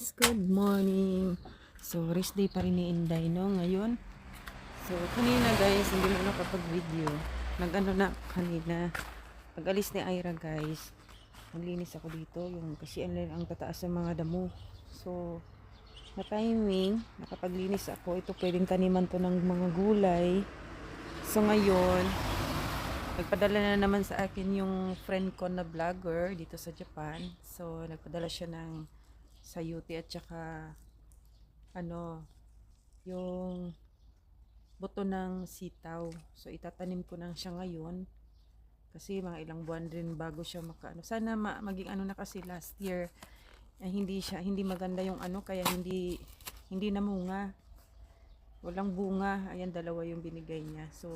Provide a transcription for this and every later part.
guys, good morning. So, rest day pa rin ni Inday, no, ngayon. So, kanina guys, hindi na nakapag-video. Nag-ano na kanina. Pag-alis ni Ira guys, naglinis ako dito. Yung, kasi ang, ang tataas ng mga damo. So, na timing, nakapaglinis ako. Ito pwedeng taniman to ng mga gulay. So, ngayon, nagpadala na naman sa akin yung friend ko na vlogger dito sa Japan. So, nagpadala siya ng sayuti at saka ano, yung buto ng sitaw. So, itatanim ko na siya ngayon. Kasi mga ilang buwan rin bago siya makaano. Sana ma- maging ano na kasi last year, eh, hindi siya, hindi maganda yung ano, kaya hindi, hindi namunga. Walang bunga. Ayan, dalawa yung binigay niya. So,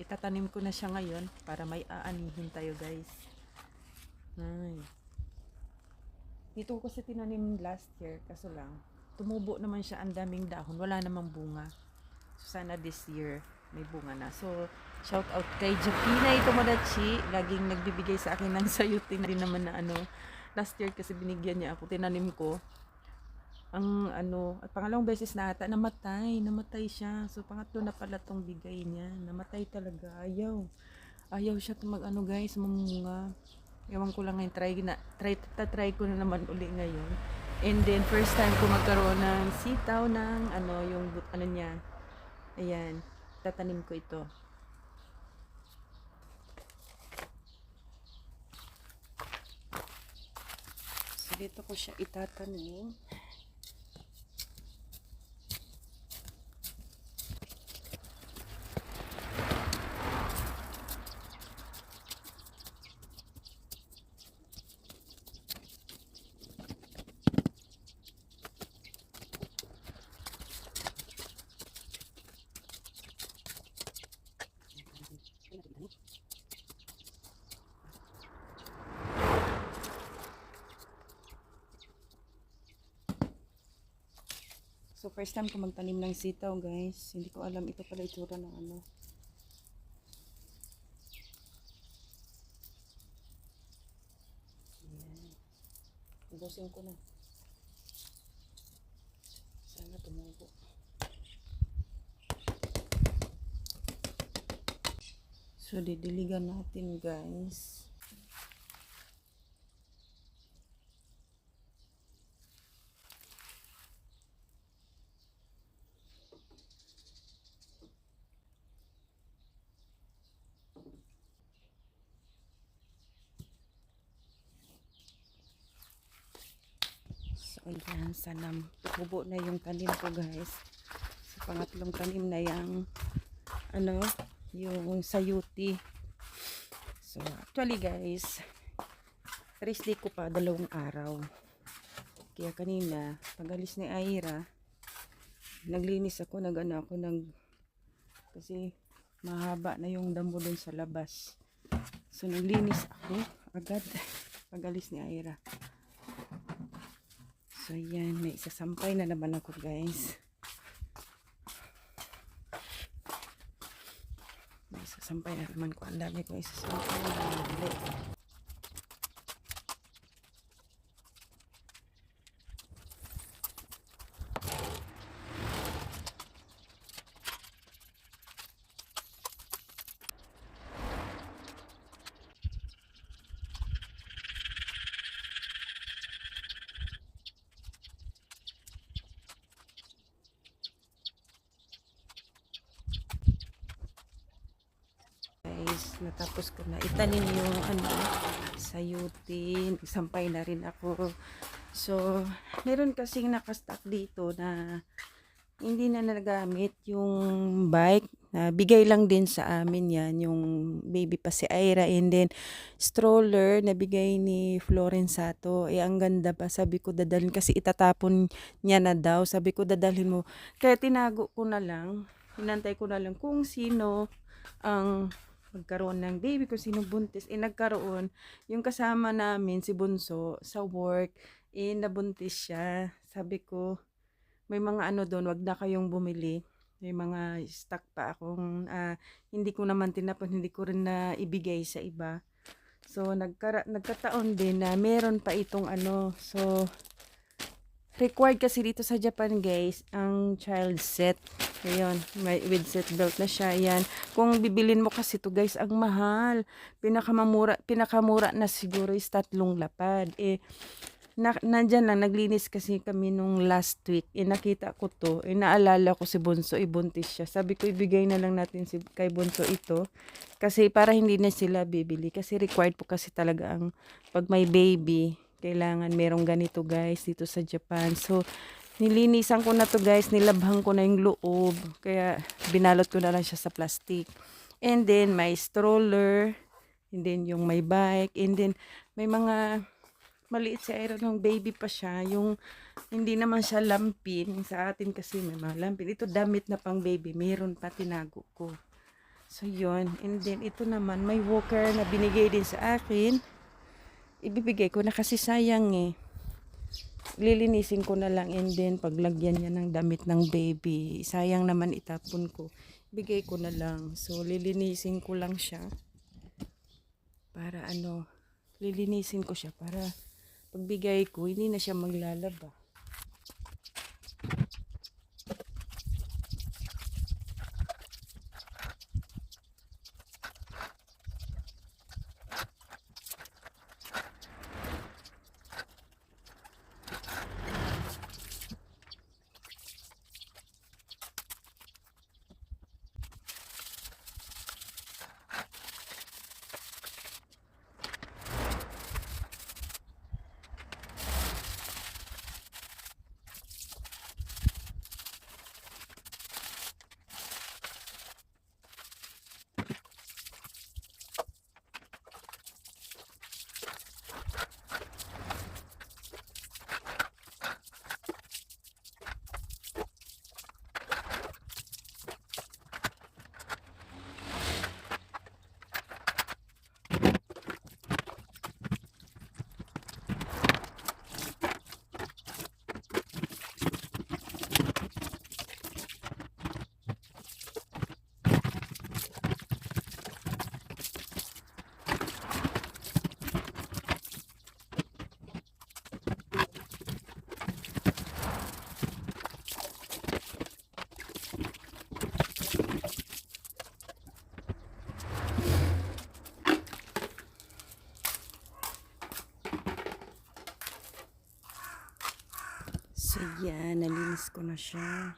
itatanim ko na siya ngayon para may aanihin tayo guys. Ay. Dito ko kasi tinanim last year, kaso lang, tumubo naman siya ang daming dahon, wala namang bunga. So, sana this year may bunga na. So, shout out kay Japina Tomodachi, laging nagbibigay sa akin ng sayutin din naman na ano. Last year kasi binigyan niya ako, tinanim ko. Ang ano, at pangalawang beses na ata, namatay, namatay siya. So, pangatlo na pala tong bigay niya. Namatay talaga, ayaw. Ayaw siya mag ano guys, mamunga. Ewan ko lang ngayon, try, na, try, try ko na naman uli ngayon. And then, first time ko magkaroon ng sitaw ng, ano, yung, ano niya. Ayan, tatanim ko ito. Dito ko siya itatanim. So, first time ko magtanim ng sitaw, guys. Hindi ko alam ito pala itsura ng ano. Ubusin ko na. Sana tumubo. So, didiligan natin, guys. So, ayan. Sana tubo na yung tanim ko, guys. Sa pangatlong tanim na yung ano, yung sayuti. So, actually, guys, rest day ko pa dalawang araw. Kaya kanina, pag-alis ni Aira, naglinis ako, nag-ano ako, nag, kasi mahaba na yung damo dun sa labas. So, naglinis ako agad pag-alis ni Aira. So, yan. May isasampay na naman ako, guys. May isasampay na naman ko. Ang dami ko isasampay na naman. guys, natapos ko na itanim yung ano, sayutin, sampay na rin ako. So, meron kasing nakastock dito na hindi na nagamit yung bike na bigay lang din sa amin yan yung baby pa si Ira. And then stroller na bigay ni Florenzato eh ang ganda pa. Sabi ko dadalhin. Kasi itatapon niya na daw. Sabi ko dadalhin mo. Kaya tinago ko na lang. Hinantay ko na lang kung sino ang magkaroon ng baby kung sino buntis eh nagkaroon. Yung kasama namin si Bunso sa work eh nabuntis siya. Sabi ko may mga ano doon wag na kayong bumili. May mga stock pa akong ah, hindi ko naman tinapon hindi ko rin na ibigay sa iba. So nagkara- nagkataon din na meron pa itong ano. So required kasi dito sa Japan guys, ang child set. Ayun, may with seat belt na siya. Yan. Kung bibilin mo kasi to guys, ang mahal. Pinakamamura, pinakamura na siguro is tatlong lapad. Eh, na, nandyan lang, naglinis kasi kami nung last week. Eh, nakita ko to. Eh, naalala ko si Bunso, ibuntis siya. Sabi ko, ibigay na lang natin si, kay Bunso ito. Kasi para hindi na sila bibili. Kasi required po kasi talaga ang pag may baby, kailangan merong ganito guys dito sa Japan. So, nilinisan ko na to guys, nilabhan ko na yung loob. Kaya, binalot ko na lang siya sa plastic. And then, may stroller. And then, yung may bike. And then, may mga maliit si Iron nung baby pa siya. Yung hindi naman siya lampin. Sa atin kasi may mga lampin. Ito damit na pang baby. Meron pa tinago ko. So, yun. And then, ito naman, may walker na binigay din sa akin. Ibibigay ko na kasi sayang eh. Lilinisin ko na lang and then paglagyan niya ng damit ng baby. Sayang naman itapon ko. Bigay ko na lang. So, lilinisin ko lang siya. Para ano, lilinisin ko siya para pagbigay ko, hindi na siya maglalaba. So, yan. Nalinis ko na siya.